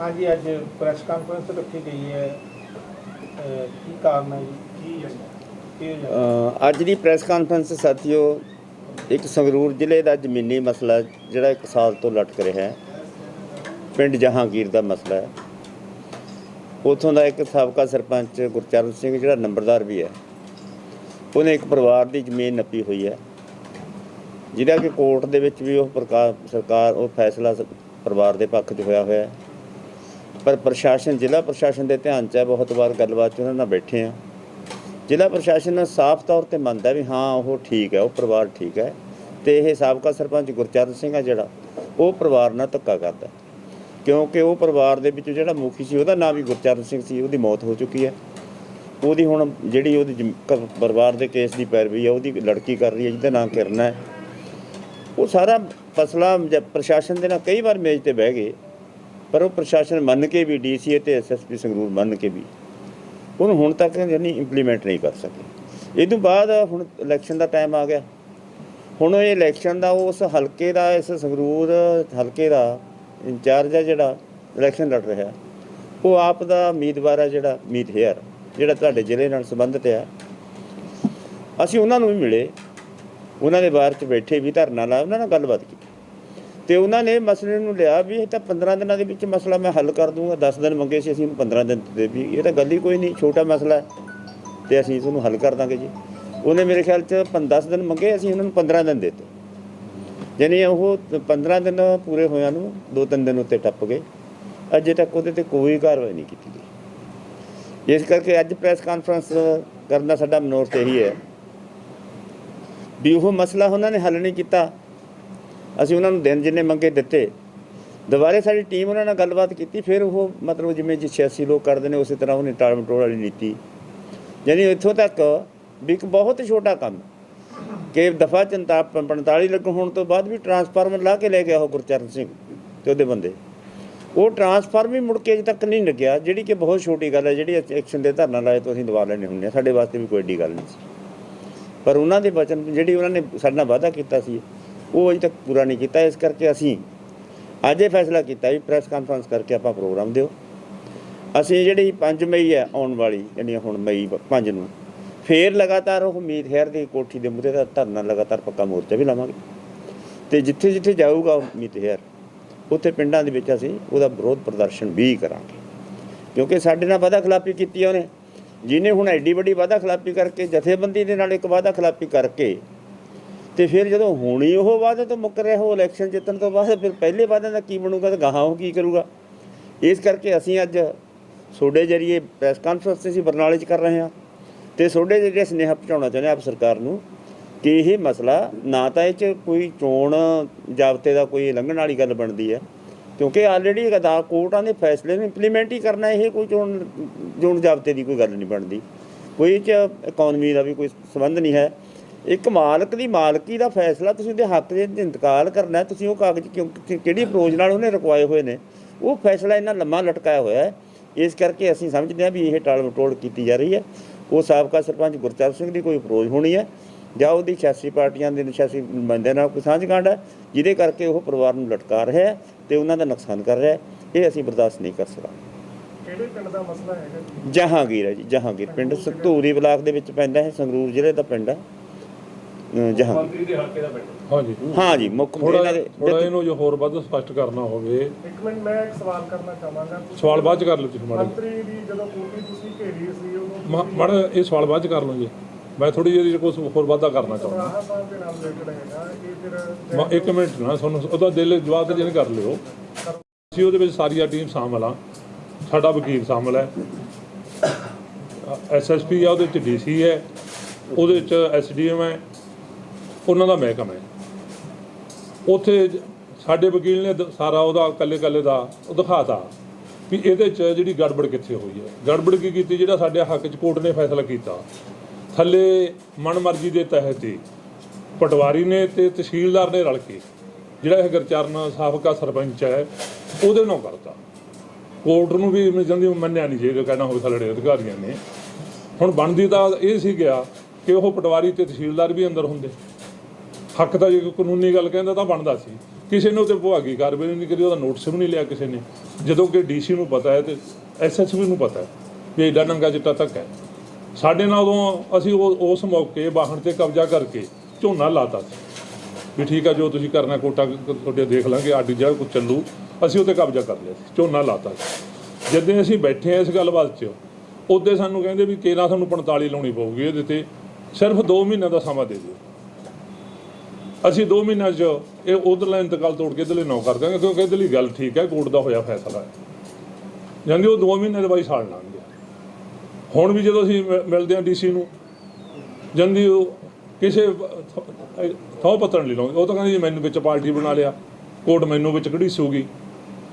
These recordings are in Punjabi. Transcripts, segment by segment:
ਹਾਂਜੀ ਅੱਜ ਪ੍ਰੈਸ ਕਾਨਫਰੰਸ ਰੱਖੀ ਗਈ ਹੈ। ਅਹ ਕੀ ਕਾਰਨ ਹੈ ਜੀ? ਕੀ ਹੈ? ਕੀ ਅ, ਅੱਜ ਦੀ ਪ੍ਰੈਸ ਕਾਨਫਰੰਸ ਸਾਥੀਓ ਇੱਕ ਸੰਗਰੂਰ ਜ਼ਿਲ੍ਹੇ ਦਾ ਜ਼ਮੀਨੀ ਮਸਲਾ ਜਿਹੜਾ ਇੱਕ ਸਾਲ ਤੋਂ ਲਟਕ ਰਿਹਾ ਹੈ। ਪਿੰਡ ਜਹਾਂਗੀਰ ਦਾ ਮਸਲਾ ਹੈ। ਉਥੋਂ ਦਾ ਇੱਕ ਸਾਬਕਾ ਸਰਪੰਚ ਗੁਰਚਰਨ ਸਿੰਘ ਜਿਹੜਾ ਨੰਬਰਦਾਰ ਵੀ ਹੈ ਉਹਨੇ ਇੱਕ ਪਰਿਵਾਰ ਦੀ ਜ਼ਮੀਨ ਨੱਪੀ ਹੋਈ ਹੈ ਜਿਹਦਾ ਕਿ ਕੋਰਟ ਦੇ ਵਿੱਚ ਵੀ ਉਹ ਪ੍ਰਕਾ ਸਰਕਾਰ ਉਹ ਫੈਸਲਾ ਸ- ਪਰਿਵਾਰ ਦੇ ਪੱਖ 'ਚ ਹੋਇਆ ਹੋਇਆ ਹੈ। ਪਰ ਪ੍ਰਸ਼ਾਸਨ, ਜ਼ਿਲ੍ਹਾ ਪ੍ਰਸ਼ਾਸਨ ਦੇ ਧਿਆਨ 'ਚ ਹੈ, ਬਹੁਤ ਵਾਰ ਗੱਲਬਾਤ 'ਚ ਉਹਨਾਂ ਨਾਲ ਬੈਠੇ ਆ ਜ਼ਿਲ੍ਹਾ ਪ੍ਰਸ਼ਾਸਨ ਸਾਫ਼ ਤੌਰ ਤੇ ਮੰਨਦਾ ਵੀ ਹਾਂ, ਉਹ ਠੀਕ ਹੈ, ਉਹ ਪਰਿਵਾਰ ਠੀਕ ਹੈ। ਤੇ ਇਹ ਸਾਬਕਾ ਸਰਪੰਚ ਗੁਰਚਰਨ ਸਿੰਘ ਹੈ ਜਿਹੜਾ, ਉਹ ਪਰਿਵਾਰ ਨਾਲ ਧੱਕਾ ਕਰਦਾ ਕਿਉਂਕਿ ਉਹ ਪਰਿਵਾਰ ਦੇ ਵਿੱਚ ਜਿਹੜਾ ਮੁਖੀ ਸੀ, ਉਹਦਾ ਨਾਮ ਵੀ ਗੁਰਚਰਨ ਸਿੰਘ ਸੀ, ਉਹਦੀ ਮੌਤ ਹੋ ਚੁੱਕੀ ਹੈ। ਉਹਦੀ ਹੁਣ ਜਿਹੜੀ ਉਹਦੀ ਪਰਿਵਾਰ ਦੇ ਕੇਸ ਦੀ ਪੈਰਵੀ ਹੈ ਉਹਦੀ ਲੜਕੀ ਕਰ ਰਹੀ ਹੈ, ਜਿਹਦਾ ਨਾਮ ਕਿਰਨ ਹੈ। ਉਹ ਸਾਰਾ ਫਸਲਾ ਜ- ਪ੍ਰਸ਼ਾਸਨ ਦੇ ਨਾਲ ਕਈ ਵਾਰ ਮੇਜ਼ ਤੇ ਬਹਿ ਗਏ। ਪਰ ਉਹ ਪ੍ਰਸ਼ਾਸਨ ਮੰਨ ਕੇ ਵੀ ਡੀਸੀ ਤੇ ਐਸਐਸਪੀ ਸੰਗਰੂਰ ਮੰਨ ਕੇ ਵੀ ਉਹਨੂੰ ਹੁਣ ਤੱਕ ਯਾਨੀ ਇੰਪਲੀਮੈਂਟ ਨਹੀਂ ਕਰ ਸਕੇ। ਇਹ ਤੋਂ ਬਾਅਦ ਹੁਣ ਇਲੈਕਸ਼ਨ ਦਾ ਟਾਈਮ ਆ ਗਿਆ। ਹੁਣ ਇਹ ਇਲੈਕਸ਼ਨ ਦਾ ਉਸ ਹਲਕੇ ਦਾ ਇਸ ਸੰਗਰੂਰ ਹਲਕੇ ਦਾ ਇੰਚਾਰਜ ਆ ਜਿਹੜਾ ਇਲੈਕਸ਼ਨ ਲੜ ਰਿਹਾ। ਉਹ ਆਪ ਦਾ ਉਮੀਦਵਾਰ ਆ ਜਿਹੜਾ ਮੀਤ ਹੇਅਰ, ਜਿਹੜਾ ਤੁਹਾਡੇ ਜ਼ਿਲ੍ਹੇ ਨਾਲ ਸੰਬੰਧਿਤ ਆ। ਅਸੀਂ ਉਹਨਾਂ ਨੂੰ ਵੀ ਮਿਲੇ। ਉਹਨਾਂ ਦੇ ਬਾਹਰ ਚ ਬੈਠੇ ਵੀ ਧਰਨਾ ਲਾਇਆ, ਉਹਨਾਂ ਨਾਲ ਗੱਲਬਾਤ ਕੀਤੀ। ਤੇ ਉਹਨਾਂ ਨੇ ਮਸਲੇ ਨੂੰ ਲਿਆ ਵੀ ਇਹ ਤਾਂ 15 ਦਿਨਾਂ ਦੇ ਵਿੱਚ ਮਸਲਾ ਮੈਂ ਹੱਲ ਕਰ ਦੂੰਗਾ 10 ਦਿਨ ਮੰਗੇ ਸੀ, ਅਸੀਂ ਉਹਨੂੰ 15 ਦਿਨ ਦੇ ਵੀ, ਇਹ ਤਾਂ ਗੱਲ ਹੀ ਕੋਈ ਨਹੀਂ, ਛੋਟਾ ਮਸਲਾ ਹੈ। ਤੇ ਅਸੀਂ ਇਸ ਨੂੰ ਹੱਲ ਕਰ ਦਾਂਗੇ ਜੀ। ਉਹਨੇ ਮੇਰੇ ਖਿਆਲ ਚ 10 ਦਿਨ ਮੰਗੇ, ਅਸੀਂ ਉਹਨਾਂ ਨੂੰ 15 ਦਿਨ ਦਿੱਤੇ। ਯਾਨੀ ਉਹ 15 ਦਿਨ ਪੂਰੇ ਹੋਇਆਂ ਨੂੰ, ਦੋ ਤਿੰਨ ਦਿਨ ਉੱਤੇ ਟੱਪ ਗਏ। ਅਜੇ ਤੱਕ ਉਹਦੇ ਤੇ ਕੋਈ ਕਾਰਵਾਈ ਨਹੀਂ ਕੀਤੀ ਗਈ। ਇਸ ਕਰਕੇ ਅੱਜ ਪ੍ਰੈਸ ਕਾਨਫਰੰਸ ਕਰਨ ਦਾ ਸਾਡਾ ਮਨੋਰਥ ਇਹੀ ਹੈ ਵੀ ਉਹ ਮਸਲਾ ਉਹਨਾਂ ਨੇ ਹੱਲ ਨਹੀਂ ਕੀਤਾ। ਅਸੀਂ ਉਹਨਾਂ ਨੂੰ ਦਿਨ ਜਿੰਨੇ ਮੰਗੇ ਦਿੱਤੇ। ਦੁਬਾਰੇ ਸਾਡੀ ਟੀਮ ਉਹਨਾਂ ਨਾਲ ਗੱਲਬਾਤ ਕੀਤੀ, ਫਿਰ ਉਹ ਮਤਲਬ ਜਿਵੇਂ ਜੀ 86 ਲੋਕ ਕਰਦੇ ਨੇ, ਉਸੇ ਤਰ੍ਹਾਂ ਉਹਨੇ ਟਾਲ ਮਟੋਲ ਵਾਲੀ ਨੀਤੀ। ਯਾਨੀ ਇੱਥੋਂ ਤੱਕ ਵੀ ਇੱਕ ਬਹੁਤ ਛੋਟਾ ਕੰਮ, ਕਿ ਦਫਾ 45 ਲੱਗਣ ਹੋਣ ਤੋਂ ਬਾਅਦ ਵੀ ਟਰਾਂਸਫਾਰਮਰ ਲਾ ਕੇ ਲੈ ਗਿਆ ਉਹ ਗੁਰਚਰਨ ਸਿੰਘ ਤੇ ਉਹਦੇ ਬੰਦੇ। ਉਹ ਟਰਾਂਸਫਾਰਮ ਵੀ ਮੁੜ ਕੇ ਅਜੇ ਤੱਕ ਨਹੀਂ ਲੱਗਿਆ, ਜਿਹੜੀ ਕਿ ਬਹੁਤ ਛੋਟੀ ਗੱਲ ਹੈ, ਜਿਹੜੀ ਐਕਸ਼ਨ ਦੇ ਧਰਨਾ ਲਾਏ ਤੋਂ ਅਸੀਂ ਦਵਾ ਲੈਣੇ ਹੁੰਦੇ ਆ ਸਾਡੇ ਵਾਸਤੇ ਵੀ ਕੋਈ ਏਡੀ ਗੱਲ ਨਹੀਂ ਸੀ। ਪਰ ਉਹਨਾਂ ਦੇ ਵਚਨ ਜਿਹੜੀ ਉਹਨਾਂ ਨੇ ਸਾਡੇ ਨਾਲ ਵਾਅਦਾ ਕੀਤਾ ਸੀ ਉਹ ਅਜੇ ਤੱਕ ਪੂਰਾ ਨਹੀਂ ਕੀਤਾ। ਇਸ ਕਰਕੇ ਅਸੀਂ ਅੱਜ ਇਹ ਫੈਸਲਾ ਕੀਤਾ ਵੀ ਪ੍ਰੈਸ ਕਾਨਫਰੰਸ ਕਰਕੇ ਆਪਾਂ ਪ੍ਰੋਗਰਾਮ ਦਿਓ। ਅਸੀਂ ਜਿਹੜੀ 5 ਮਈ ਹੈ ਆਉਣ ਵਾਲੀ, ਯਾਨੀ ਹੁਣ ਮਈ 5 ਨੂੰ, ਫੇਰ ਲਗਾਤਾਰ ਉਹ ਉਮੀਦ ਹੈਰ ਦੀ ਕੋਠੀ ਦੇ ਮੂਹਰੇ ਦਾ ਧਰਨਾ ਲਗਾਤਾਰ ਪੱਕਾ ਮੋਰਚਾ ਵੀ ਲਾਵਾਂਗੇ। ਤੇ ਜਿੱਥੇ ਜਿੱਥੇ ਜਾਊਗਾ ਉਮੀਦ ਹੈਰ ਉੱਥੇ ਪਿੰਡਾਂ ਦੇ ਵਿੱਚ ਅਸੀਂ ਉਹਦਾ ਵਿਰੋਧ ਪ੍ਰਦਰਸ਼ਨ ਵੀ ਕਰਾਂਗੇ। ਕਿਉਂਕਿ ਸਾਡੇ ਨਾਲ ਵਾਅਦਾ ਖਿਲਾਫੀ ਕੀਤੀ ਹੈ ਉਹਨੇ। ਜਿਹਨੇ ਹੁਣ ਐਡੀ ਵੱਡੀ ਵਾਅਦਾ ਖਿਲਾਫੀ ਕਰਕੇ, ਜਥੇਬੰਦੀ ਦੇ ਨਾਲ ਇੱਕ ਵਾਅਦਾ ਖਿਲਾਫੀ ਕਰਕੇ ਤੇ ਫਿਰ ਜਦੋਂ ਹੋਣੀ ਉਹ ਵਾਅਦੇ ਤੋਂ ਮੁੱਕ ਰਿਹਾ, ਉਹ ਇਲੈਕਸ਼ਨ ਜਿੱਤਣ ਤੋਂ ਬਾਅਦ ਫਿਰ ਪਹਿਲੇ ਵਾਅਦੇ ਦਾ ਕੀ ਬਣੂਗਾ ਤੇ ਗਾਹਾਂ ਉਹ ਕੀ ਕਰੂਗਾ? ਇਸ ਕਰਕੇ ਅਸੀਂ ਅੱਜ ਤੁਹਾਡੇ ਜਰੀਏ ਪ੍ਰੈਸ ਕਾਨਫਰੰਸ ਅਸੀਂ ਬਰਨਾਲੇ 'ਚ ਕਰ ਰਹੇ ਹਾਂ ਤੇ ਤੁਹਾਡੇ ਜਿਹੜੇ ਸੁਨੇਹਾ ਪਹੁੰਚਾਉਣਾ ਚਾਹੁੰਦੇ ਆਪ ਸਰਕਾਰ ਨੂੰ ਕਿ ਇਹ ਮਸਲਾ ਨਾ ਤਾਂ ਇਹ 'ਚ ਕੋਈ ਚੋਣ ਜਾਬਤੇ ਦਾ ਕੋਈ ਲੰਘਣ ਵਾਲੀ ਗੱਲ ਬਣਦੀ ਹੈ, ਕਿਉਂਕਿ ਆਲਰੇਡੀ ਅਦਾ ਕੋਰਟਾਂ ਦੇ ਫੈਸਲੇ ਨੂੰ ਇੰਪਲੀਮੈਂਟ ਹੀ ਕਰਨਾ, ਇਹ ਕੋਈ ਚੋਣ ਚੋਣ ਜਾਬਤੇ ਦੀ ਕੋਈ ਗੱਲ ਨਹੀਂ ਬਣਦੀ। ਕੋਈ ਇਹ 'ਚ ਇਕਨੋਮੀ ਦਾ ਵੀ ਕੋਈ ਸੰਬੰਧ ਨਹੀਂ ਹੈ। ਇੱਕ ਮਾਲਕ ਦੀ ਮਾਲਕੀ ਦਾ ਫੈਸਲਾ ਤੁਸੀਂ ਉਹਦੇ ਹੱਕ ਦੇ ਇੰਤਕਾਲ ਕਰਨਾ ਹੈ, ਤੁਸੀਂ ਉਹ ਕਾਗਜ਼ ਕਿਉਂ ਕਿਹੜੀ ਅਪਰੋਚ ਨਾਲ ਉਹਨੇ ਰਕਵਾਏ ਹੋਏ ਨੇ? ਉਹ ਫੈਸਲਾ ਇੰਨਾ ਲੰਮਾ ਲਟਕਾਇਆ ਹੋਇਆ ਹੈ ਇਸ ਕਰਕੇ ਅਸੀਂ ਸਮਝਦੇ ਹਾਂ ਵੀ ਇਹ ਟਾਲ ਮਟੋਲ ਕੀਤੀ ਜਾ ਰਹੀ ਹੈ। ਉਹ ਸਾਬਕਾ ਸਰਪੰਚ ਗੁਰਚਰਨ ਸਿੰਘ ਦੀ ਕੋਈ ਅਪਰੋਚ ਹੋਣੀ ਹੈ ਜਾਂ ਉਹਦੀ ਸਿਆਸੀ ਪਾਰਟੀਆਂ ਦੇ ਸਿਆਸੀ ਬੰਦਿਆਂ ਨਾਲ ਕੋਈ ਸਾਂਝਗੰਢ ਹੈ ਜਿਹਦੇ ਕਰਕੇ ਉਹ ਪਰਿਵਾਰ ਨੂੰ ਲਟਕਾ ਰਿਹਾ ਹੈ ਤੇ ਉਹਨਾਂ ਦਾ ਨੁਕਸਾਨ ਕਰ ਰਿਹਾ ਹੈ। ਇਹ ਅਸੀਂ ਬਰਦਾਸ਼ਤ ਨਹੀਂ ਕਰ ਸਕਦੇ ਕਿਹੜੇ ਪਿੰਡ ਦਾ ਮਸਲਾ ਹੈਗਾ ਜੀ? ਜਹਾਂਗੀਰ ਹੈ ਜੀ ਜਹਾਂਗੀਰ। ਪਿੰਡ ਸਤੂਰੀ ਬਲਾਕ ਦੇ ਵਿੱਚ ਪੈਂਦਾ ਹੈ ਸੰਗਰੂਰ ਜ਼ਿਲ੍ਹੇ ਦਾ ਪਿੰਡ ਹੈ। ਜਹਾਂਗੀਰ ਮੰਤਰੀ ਦੇ ਹਲਕੇ ਦਾ ਪਿੰਡ ਹਾਂਜੀ। ਹਾਂ ਜੀ ਮੁੱਖ ਇਹਨਾਂ ਦੇ ਥੋੜਾ ਇਹਨੂੰ ਜੋ ਹੋਰ ਵੱਧ ਸਪਸ਼ਟ ਕਰਨਾ ਹੋਵੇ। ਇੱਕ ਮਿੰਟ ਮੈਂ ਇੱਕ ਸਵਾਲ ਕਰਨਾ ਚਾਹਾਂਗਾ। ਸਵਾਲ ਬਾਅਦ ਚ ਕਰ ਲਓ ਤੁਸੀਂ ਮਾੜਾ ਮੰਤਰੀ ਦੀ ਜਦੋਂ ਕੋਠੀ ਤੁਸੀਂ ਘੇਰੀ ਸੀ ਉਦੋਂ ਮਾ- ਮਾੜਾ ਇਹ ਸਵਾਲ ਬਾਅਦ ਚ ਕਰ ਲਓ ਜੀ। ਮੈਂ ਥੋੜੀ ਜਿਹੀ ਕੁਝ ਹੋਰ ਵਾਧਾ ਕਰਨਾ ਚਾਹੁੰਦਾ। ਸਾਹਿਬ ਦੇ ਨਾਲ ਰਿਲੇਟਡ ਹੈਗਾ। ਇਹ ਫਿਰ ਇੱਕ ਮਿੰਟ ਨਾ ਤੁਹਾਨੂੰ ਉਹਦਾ ਦਿਲ ਜਵਾਬ ਜਿਹਨੇ ਕਰ ਲਿਓ। ਅਸੀਂ ਉਹਦੇ ਵਿੱਚ ਸਾਰੀਆਂ ਟੀਮ ਸ਼ਾਮਲ ਆ ਸਾਡਾ ਵਕੀਲ ਸ਼ਾਮਲ ਹੈ। ਐਸਐਸਪੀ ਆ ਉਹਦੇ ਵਿੱਚ ਡੀਸੀ ਹੈ। ਉਹਦੇ ਵਿੱਚ ਐਸਡੀਐਮ ਹੈ। ਉਹਨਾਂ ਦਾ ਮਹਿਕਮਾ ਹੈ। ਉੱਥੇ ਸਾਡੇ ਵਕੀਲ ਨੇ ਦ- ਸਾਰਾ ਉਹਦਾ ਕੱਲੇ ਕੱਲੇ ਦਾ ਉਹ ਦਿਖਾਤਾ ਵੀ ਇਹਦੇ ਚ ਜਿਹੜੀ ਗੜਬੜ ਕਿੱਥੇ ਹੋਈ ਹੈ। ਗੜਬੜ ਕੀ ਕੀਤੀ? ਜਿਹੜਾ ਸਾਡੇ ਹੱਕ ਚ ਕੋਰਟ ਨੇ ਫੈਸਲਾ ਕੀਤਾ। ਥੱਲੇ ਮਨਮਰਜ਼ੀ ਦੇ ਤਹਿਤ ਹੀ ਪਟਵਾਰੀ ਨੇ ਤੇ ਤਹਿਸੀਲਦਾਰ ਨੇ ਰਲ ਕੇ ਜਿਹੜਾ ਇਹ ਗਰਚਰਨ ਸਾਬਕਾ ਸਰਪੰਚ ਹੈ, ਉਹਦੇ ਨਾਲ ਕਰਤਾ। ਕੋਰਟ ਨੂੰ ਵੀ ਮੈਂ ਜਾਂਦੀ ਮੰਨਿਆ ਨਹੀਂ ਜੇ ਕਹਿਣਾ ਹੋਵੇ ਸਾਡੇ ਅਧਿਕਾਰੀਆਂ ਨੇ। ਹੁਣ ਬਣਦੀ ਤਾਂ ਇਹ ਸੀ ਗਿਆ ਕਿ ਉਹ ਪਟਵਾਰੀ ਤੇ ਤਹਿਸੀਲਦਾਰ ਵੀ ਅੰਦਰ ਹੁੰਦੇ। ਹੱਕ ਤਾਂ ਜੇ ਕੋਈ ਕਾਨੂੰਨੀ ਗੱਲ ਕਹਿੰਦਾ ਤਾਂ ਬਣਦਾ ਸੀ। ਕਿਸੇ ਨੇ ਉਹਤੇ ਵਿਭਾਗੀ ਕਾਰਵਾਈ ਨਹੀਂ ਕਰੀ, ਉਹਦਾ ਨੋਟਿਸ ਵੀ ਨਹੀਂ ਲਿਆ ਕਿਸੇ ਨੇ। ਜਦੋਂ ਕਿ ਡੀਸੀ ਨੂੰ ਪਤਾ ਹੈ ਤੇ ਐਸਐਸਪੀ ਨੂੰ ਪਤਾ ਹੈ ਵੀ ਏਡਾ ਨੰਗਾ ਚਿੱਟਾ ਤੱਕ ਹੈ। ਸਾਡੇ ਨਾਲ ਉਦੋਂ ਅਸੀਂ ਉਹ ਉਸ ਮੌਕੇ ਵਾਹਣ ਤੇ ਕਬਜ਼ਾ ਕਰਕੇ ਝੋਨਾ ਲਾਤਾ ਸੀ। ਵੀ ਠੀਕ ਆ, ਜੋ ਤੁਸੀਂ ਕਰਨਾ ਕੋਟਾ ਤੁਹਾਡੇ ਦੇਖ ਲਾਂਗੇ ਆਡੀ ਜਿਹੜਾ ਕੁਝ ਚੱਲੂ। ਅਸੀਂ ਉੱਤੇ ਕਬਜ਼ਾ ਕਰ ਲਿਆ ਸੀ, ਝੋਨਾ ਲਾਤਾ ਸੀ। ਜਦੋਂ ਅਸੀਂ ਬੈਠੇ ਆ ਇਸ ਗੱਲਬਾਤ 'ਚ, ਉਹਦੇ ਸਾਨੂੰ ਕਹਿੰਦੇ ਵੀ ਕੇਰਾ ਸਾਨੂੰ 45 ਲਾਉਣੀ ਪਊਗੀ, ਇਹਦੇ ਤੇ ਸਿਰਫ 2 ਮਹੀਨਿਆਂ ਦਾ ਸਮਾਂ ਦੇ ਦਿਓ। ਅਸੀਂ 2 ਮਹੀਨਿਆਂ 'ਚ ਇਹ ਉਧਰਲਾ ਇੰਤਕਾਲ ਤੋੜ ਕੇ ਇਧਰਲੇ ਨੌ ਕਰ ਦਾਂਗੇ ਕਿਉਂਕਿ ਇਧਰਲੀ ਗੱਲ ਠੀਕ ਹੈ, ਕੋਰਟ ਦਾ ਹੋਇਆ ਫੈਸਲਾ ਹੈ। ਜਾਂਦੇ ਉਹ 2 ਮਹੀਨੇ ਦੇ ਬਾਈ ਸਾਲ ਲੰਘ ਹੁਣ ਵੀ ਜਦੋਂ ਅਸੀਂ ਮਿ- ਮਿਲਦੇ ਹਾਂ ਡੀਸੀ ਨੂੰ ਜਾਂਦੀ ਉਹ ਕਿਸੇ ਥੋ ਪਤਨ ਨਹੀਂ ਲਾਉਂਦੇ। ਉਹ ਤਾਂ ਕਹਿੰਦੇ ਜੀ ਮੈਨੂੰ ਵਿੱਚ ਪਾਰਟੀ ਬਣਾ ਲਿਆ, ਕੋਰਟ ਮੈਨੂੰ ਵਿੱਚ ਘੜੀਸੂਗੀ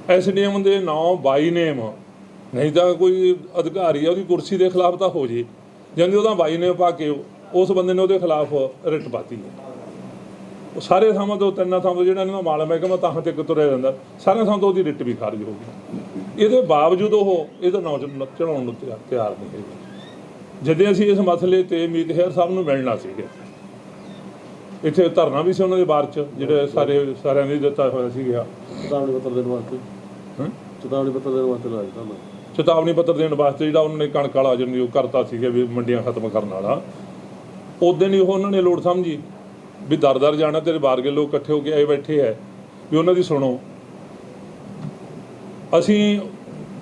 ਐਸਡੀਐਮ ਦੇ ਨਾਮ ਬਾਈ ਨੇਮ ਨਹੀਂ ਤਾਂ ਕੋਈ ਅਧਿਕਾਰੀ ਆ, ਉਹਦੀ ਕੁਰਸੀ ਦੇ ਖਿਲਾਫ ਤਾਂ ਹੋ ਜੇ। ਜਾਂਦੀ ਉਹਦਾ ਬਾਈ ਨੇਮ ਪਾ ਕੇ ਉਸ ਬੰਦੇ ਨੇ ਉਹਦੇ ਖਿਲਾਫ ਰਿਟ ਪਾਤੀ ਹੈ। ਉਹ ਸਾਰੇ ਥਾਵਾਂ ਤੋਂ ਤਿੰਨਾਂ ਥਾਵਾਂ ਤੋਂ ਜਿਹੜਾ ਇਹਨਾਂ ਦਾ ਮਾਲ ਮਹਿਕਮਾ ਤਾਂ ਤੇ ਤੁਰਿਆ ਜਾਂਦਾ। ਸਾਰਿਆਂ ਥਾਵਾਂ ਤੋਂ ਉਹਦੀ ਰਿਟ ਵੀ ਖਾਰਜ ਹੋ ਗਈ। ਇਹਦੇ ਬਾਵਜੂਦ ਉਹ ਇਹਦਾ ਨਾਂ ਚੜਾਉਣ ਨੂੰ ਤਿਆਰ- ਤਿਆਰ ਨਹੀਂ ਹੈਗੇ। ਜਦੋਂ ਅਸੀਂ ਇਸ ਮਸਲੇ ਤੇ ਮੀਤ ਹੈਰ ਸਾਹਿਬ ਨੂੰ ਮਿਲਣਾ ਸੀਗਾ ਇੱਥੇ ਧਰਨਾ ਵੀ ਸੀ ਉਹਨਾਂ ਦੇ ਬਾਰ ਚ ਜਿਹੜੇ ਸਾਰੇ ਸਾਰਿਆਂ ਨੇ ਦਿੱਤਾ ਹੋਇਆ ਸੀਗਾ। ਚੇਤਾਵਨੀ ਪੱਤਰ ਦੇਣ ਵਾਸਤੇ? ਹੈਂ? ਚੇਤਾਵਨੀ ਪੱਤਰ ਦੇਣ ਵਾਸਤੇ ਲਾਇਆ ਤੁਹਾਨੂੰ ਚੇਤਾਵਨੀ ਪੱਤਰ ਦੇਣ ਵਾਸਤੇ ਜਿਹੜਾ ਉਹਨਾਂ ਨੇ ਕਣਕ ਵਾਲਾ ਉਹ ਕਰਤਾ ਸੀਗਾ ਵੀ ਮੰਡੀਆਂ ਖਤਮ ਕਰਨ ਵਾਲਾ। ਉਦੋਂ ਹੀ ਉਹ ਉਹਨਾਂ ਨੇ ਲੋੜ ਸਮਝੀ। ਵੀ ਦਰ ਦਰ ਜਾਣਾ, ਤੇਰੇ ਬਾਰਗੇ ਲੋਕ ਇਕੱਠੇ ਹੋ ਕੇ ਆਏ ਬੈਠੇ ਐ। ਵੀ ਉਹਨਾਂ ਦੀ ਸੁਣੋ। ਅਸੀਂ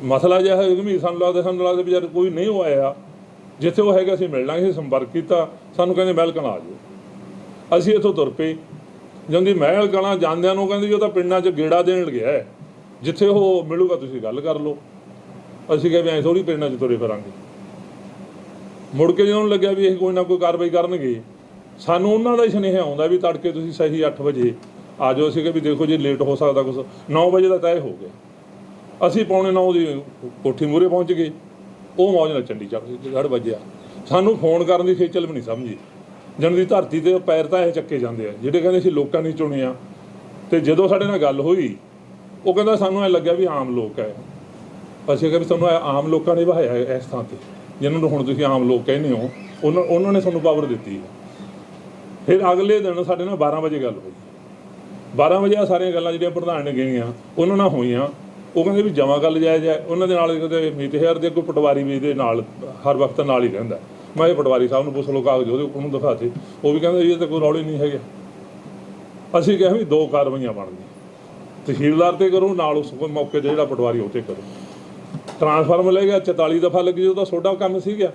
ਮਸਲਾ ਜਿਹਾ ਹੈ ਕਿ ਸਾਨੂੰ ਲੱਗਦਾ ਸਾਨੂੰ ਲੱਗਦਾ ਵੀ ਯਾਰ ਕੋਈ ਨਹੀਂ ਉਹ ਆਇਆ, ਜਿੱਥੇ ਉਹ ਹੈਗਾ ਅਸੀਂ ਮਿਲ ਲਾਂਗੇ, ਸੰਪਰਕ ਕੀਤਾ, ਸਾਨੂੰ ਕਹਿੰਦੇ ਮਹਿਲ ਆ ਜਾਓ। ਅਸੀਂ ਇੱਥੋਂ ਤੁਰ ਪਏ। ਜਾਂਦੀ ਮਹਿਲ ਕਲਾਂ ਜਾਂਦਿਆਂ ਨੂੰ ਕਹਿੰਦੇ ਜੀ ਉਹ ਤਾਂ ਪਿੰਡਾਂ 'ਚ ਗੇੜਾ ਦੇਣ ਗਿਆ ਜਿੱਥੇ ਉਹ ਮਿਲੂਗਾ ਤੁਸੀਂ ਗੱਲ ਕਰ ਲਓ। ਅਸੀਂ ਕਿਹਾ ਵੀ ਐਂ ਥੋੜੀ ਪਿੰਡਾਂ 'ਚ ਤੁਰੇ ਫਿਰਾਂਗੇ। ਮੁੜ ਕੇ ਜਦੋਂ ਲੱਗਿਆ ਵੀ ਇਹ ਕੋਈ ਨਾ ਕੋਈ ਕਾਰਵਾਈ ਕਰਨਗੇ ਸਾਨੂੰ ਉਹਨਾਂ ਦਾ ਹੀ ਸੁਨੇਹਾ ਆਉਂਦਾ ਵੀ ਤੜਕੇ ਤੁਸੀਂ ਸਹੀ 8 ਵਜੇ ਆ ਜਾਓ। ਅਸੀਂ ਕਿਹਾ ਵੀ ਦੇਖੋ ਜੇ ਲੇਟ ਹੋ ਸਕਦਾ ਕੁਝ 9 ਵਜੇ ਦਾ ਤੈਅ ਹੋ ਗਿਆ। ਅਸੀਂ ਪੌਣੇ 9 ਦੀ ਕੋਠੀ ਮੂਰੇ ਪਹੁੰਚ ਗਏ। ਉਹ ਮੌਜ ਨਾਲ ਚੰਡੀ ਚੜ੍ਹ ਵੱਜਿਆ ਸਾਨੂੰ ਫੋਨ ਕਰਨ ਦੀ ਖੇਚਲ ਵੀ ਨਹੀਂ ਸਮਝੀ। ਜਨ ਦੀ ਧਰਤੀ ਤੇ ਪੈਰ ਤਾਂ ਇਹ ਚੱਕੇ ਜਾਂਦੇ ਆ, ਜਿਹੜੇ ਕਹਿੰਦੇ ਸੀ ਲੋਕਾਂ ਨੇ ਚੁਣਿਆ ਤੇ ਜਦੋਂ ਸਾਡੇ ਨਾਲ ਗੱਲ ਹੋਈ, ਉਹ ਕਹਿੰਦਾ ਸਾਨੂੰ ਐ ਲੱਗਿਆ ਵੀ ਆਮ ਲੋਕ ਹੈ ਅਸੀਂ ਕਹਿੰਦੇ ਵੀ ਤੁਹਾਨੂੰ ਆਮ ਲੋਕਾਂ ਨੇ ਵਹਾਇਆ ਇਸ ਥਾਂ ਤੇ। ਜਿਹਨਾਂ ਨੂੰ ਹੁਣ ਤੁਸੀਂ ਆਮ ਲੋਕ ਕਹਿੰਦੇ ਹੋ, ਉਹਨਾਂ ਉਹਨਾਂ ਨੇ ਸਾਨੂੰ ਪਾਵਰ ਦਿੱਤੀ ਹੈ। ਫਿਰ ਅਗਲੇ ਦਿਨ ਸਾਡੇ ਨਾਲ 12 ਵਜੇ ਗੱਲ ਹੋਈ। 12 ਵਜੇ ਆ ਸਾਰੀਆਂ ਗੱਲਾਂ ਜਿਹੜੀਆਂ ਪ੍ਰਧਾਨ ਨੇ ਗਈਆਂ ਉਹਨਾਂ ਨਾਲ ਹੋਈਆਂ। ਉਹ ਕਹਿੰਦੇ ਵੀ ਜਮਾ ਗੱਲ ਜਾਇਜ਼ ਹੈ ਉਹਨਾਂ ਦੇ ਨਾਲ ਕਹਿੰਦੇ ਮੀਤਹਿਰ ਦੇ ਕੋਈ ਪਟਵਾਰੀ ਵੀ ਇਹਦੇ ਨਾਲ, ਹਰ ਵਕਤ ਨਾਲ ਹੀ ਰਹਿੰਦਾ। ਮੈਂ ਇਹ ਪਟਵਾਰੀ ਸਾਹਿਬ ਨੂੰ ਪੁੱਛ ਲਓ ਕਾਗਜ਼ ਉਹਦੇ, ਉਹਨੂੰ ਦਿਖਾਤੇ ਉਹ ਵੀ ਕਹਿੰਦੇ ਇਹ ਤਾਂ ਕੋਈ ਰੌਲੇ ਨਹੀਂ ਹੈਗੇ। ਅਸੀਂ ਕਿਹਾ ਵੀ ਦੋ ਕਾਰਵਾਈਆਂ ਬਣ ਗਈਆਂ। ਤਹਿਸੀਲਦਾਰ ਤੇ ਕਰੋ, ਨਾਲ ਉਸ ਮੌਕੇ ਤੇ ਜਿਹੜਾ ਪਟਵਾਰੀ ਉਹ ਤੇ ਕਰੋ। ਟਰਾਂਸਫਾਰਮਰ ਲੈ ਗਿਆ 44 ਦਫਾ ਲੱਗੀ, ਉਹਦਾ ਛੋਟਾ ਕੰਮ ਸੀ ਗਿਆ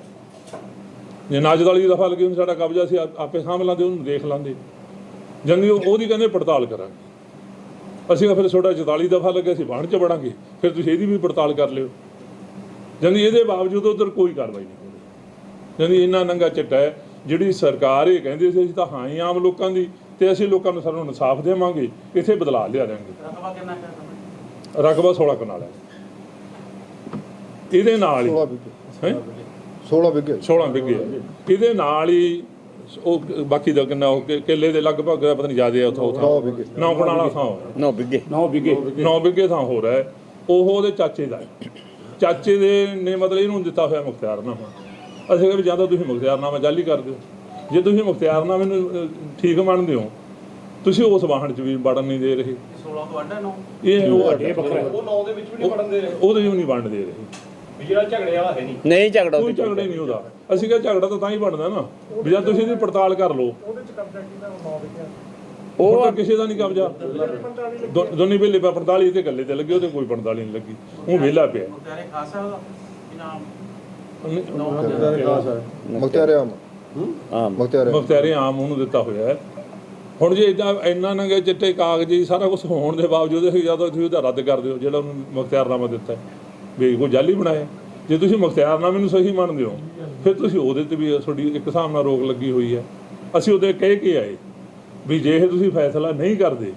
ਜੇ ਨਾ 44 ਦਫਾ ਲੱਗੀ ਉਹਨੂੰ ਸਾਡਾ ਕਬਜ਼ਾ ਸੀ ਆਪੇ ਸਾਂਭ ਲਾਂਦੇ ਉਹਨੂੰ ਦੇਖ ਲਾਂਦੇ। ਜੰਗੀ ਉਹਦੀ ਕਹਿੰਦੇ ਪੜਤਾਲ ਕਰਾਂਗੇ। ਅਸੀਂ ਫਿਰ ਛੋਟਾ 44 ਦਫਾ ਲੱਗਿਆ ਸੀ ਬਾਣ ਚ ਵੜਾਂਗੇ। ਫਿਰ ਤੁਸੀਂ ਇਹਦੀ ਵੀ ਪੜਤਾਲ ਕਰ ਲਿਓ। ਜੰਗੀ ਇਹਦੇ ਬਾਵਜੂਦ ਉਧਰ ਕੋਈ ਕਾਰਵਾਈ ਨਹੀਂ ਹੋਈ ਜੰਗੀ ਇੰਨਾ ਨੰਗਾ ਚਿੱਟਾ ਹੈ ਜਿਹੜੀ ਸਰਕਾਰ ਇਹ ਕਹਿੰਦੀ ਸੀ ਅਸੀਂ ਤਾਂ ਹਾਂ ਹੀ ਆਮ ਲੋਕਾਂ ਦੀ ਤੇ ਅਸੀਂ ਲੋਕਾਂ ਨੂੰ ਸਾਨੂੰ ਇਨਸਾਫ ਦੇਵਾਂਗੇ ਇੱਥੇ ਬਦਲਾ ਲਿਆ ਦਾਂਗੇ ਰਕਬਾ ਕਿੰਨਾ ਕਰ ਰਕਬਾ 16 ਕਨਾਲ ਹੈ। ਇਹਦੇ ਨਾਲ ਹੀ। 16 ਵਿਗੇ ਹੈਂ? 16 ਵਿਗੇ 16 ਵਿਗੇ। ਇਹਦੇ ਨਾਲ ਹੀ ਉਹ ਬਾਕੀ ਦਾ ਕਿੰਨਾ ਉਹ ਕਿ- ਕਿੱਲੇ ਦੇ ਲਗਭਗ ਪਤਾ ਨਹੀਂ ਜ਼ਿਆਦਾ ਉੱਥੋਂ ਨੌ ਉੱਥੋਂ। ਵਿਗੇ। ਨੌ ਕਨਾਲਾ ਥਾਂ ਹੋਇਆ ਨੋ ਬਿੱਗੇ 9 ਵਿਗੇ 9 ਵਿਗੇ ਥਾਂ ਹੋ ਰਿਹਾ। ਹੈ। ਉਹ ਉਹਦੇ ਚਾਚੇ ਦਾ। ਚਾਚੇ ਦੇ ਨੇ ਮਤਲਬ ਇਹਨੂੰ ਦਿੱਤਾ ਹੋਇਆ ਮੁਖਤਿਆਰਨਾਮਾ। ਅਸੀਂ ਕਿਹਾ ਵੀ ਜਾਂ ਤਾਂ ਤੁਸੀਂ ਮੁਖਤਿਆਰਨਾਮਾ ਜਾਲੀ ਕਰ ਦਿਓ। ਜੇ ਤੁਸੀਂ ਮੁਖਤਿਆਰਨਾਮੇ ਨੂੰ ਠੀਕ ਮੰਨਦੇ ਹੋ ਤੁਸੀਂ ਉਸ ਵਾਹਨ 'ਚ ਵੀ ਵੜਨ ਨਹੀਂ ਦੇ ਰਹੇ। 16 ਤੋਂ ਅੱਡਾ ਨੌ। ਇਹ ਉਹ ਇਹ ਉਹ ਨੌ ਦੇ ਵਿੱਚ ਵੀ ਨਹੀਂ ਵੜਨ ਦੇ ਰਹੇ। ਉਹਦੇ ਵੀ ਨਹੀਂ ਵੰਡ ਦੇ ਰਹੇ। ਜਿਹੜਾ ਝਗੜੇ ਵਾਲਾ ਹੈ ਨਹੀਂ। ਨਹੀਂ ਝਗੜਾ ਕੋਈ ਉੱਥੇ ਝਗੜਾ ਨਹੀਂ। ਉਹਦਾ। ਅਸੀਂ ਕਿਹਾ ਝਗੜਾ ਤਾਂ ਤਾਂ ਹੀ ਬਣਦਾ ਨਾ। ਵੀ ਜਦ ਤੁਸੀਂ ਇਹਦੀ ਪੜਤਾਲ ਕਰ ਲਓ। ਉਹਦੇ ਚ ਕਬਜ਼ਾ ਕੀਤਾ ਉਹ ਤਾਂ ਕਿਸੇ ਦਾ ਨਹੀਂ ਕਬਜ਼ਾ। ਦੋ- ਦੋਨੀ ਵੇਲੇ 45 ਤੇ ਗੱਲੇ ਤੇ ਲੱਗੇ ਉਹਦੇ ਕੋਈ 45 ਨਹੀਂ ਲੱਗੀ। ਉਹ ਵਿਹਲਾ ਪਿਆ। ਖਾਸ ਇਨਾਮ ਮੁਖਤਿਆਰ ਆਮ ਆਮ ਮੁਖਤਿਆਰ ਆਮ। ਮੁਖਤਿਆਰੇ। ਆਮ ਉਹਨੂੰ ਦਿੱਤਾ ਹੋਇਆ ਹੈ। ਹੁਣ ਜੇ ਇਦਾਂ ਇੰਨਾ ਨੰਗੇ ਚਿੱਟੇ ਕਾਗਜ਼ੀ ਸਾਰਾ ਕੁਝ ਹੋਣ ਦੇ ਬਾਵਜੂਦ ਅਸੀਂ ਜਦੋਂ ਤੁਸੀਂ ਉਹਦਾ ਰੱਦ ਕਰ ਦਿਓ ਜਿਹੜਾ ਉਹਨੂੰ ਮੁਖਤਿਆਰਨਾਮਾ ਦਿੱਤਾ ਹੈ। ਵੀ ਕੋਈ ਜਾਲੀ ਬਣਾਇਆ ਜੇ ਤੁਸੀਂ ਮੁਖਤਿਆਰ ਨਾਲ ਮੈਨੂੰ ਸਹੀ ਮੰਨਦੇ ਹੋ, ਫਿਰ ਤੁਸੀਂ ਉਹਦੇ ਤੇ ਵੀ ਤੁਹਾਡੀ ਇੱਕ ਹਿਸਾਬ ਨਾਲ ਰੋਕ ਲੱਗੀ ਹੋਈ ਹੈ। ਅਸੀਂ ਉਹਦੇ ਕਹਿ ਕੇ ਆਏ ਵੀ ਜੇ ਇਹ ਤੁਸੀਂ ਫੈਸਲਾ ਨਹੀਂ ਕਰਦੇ,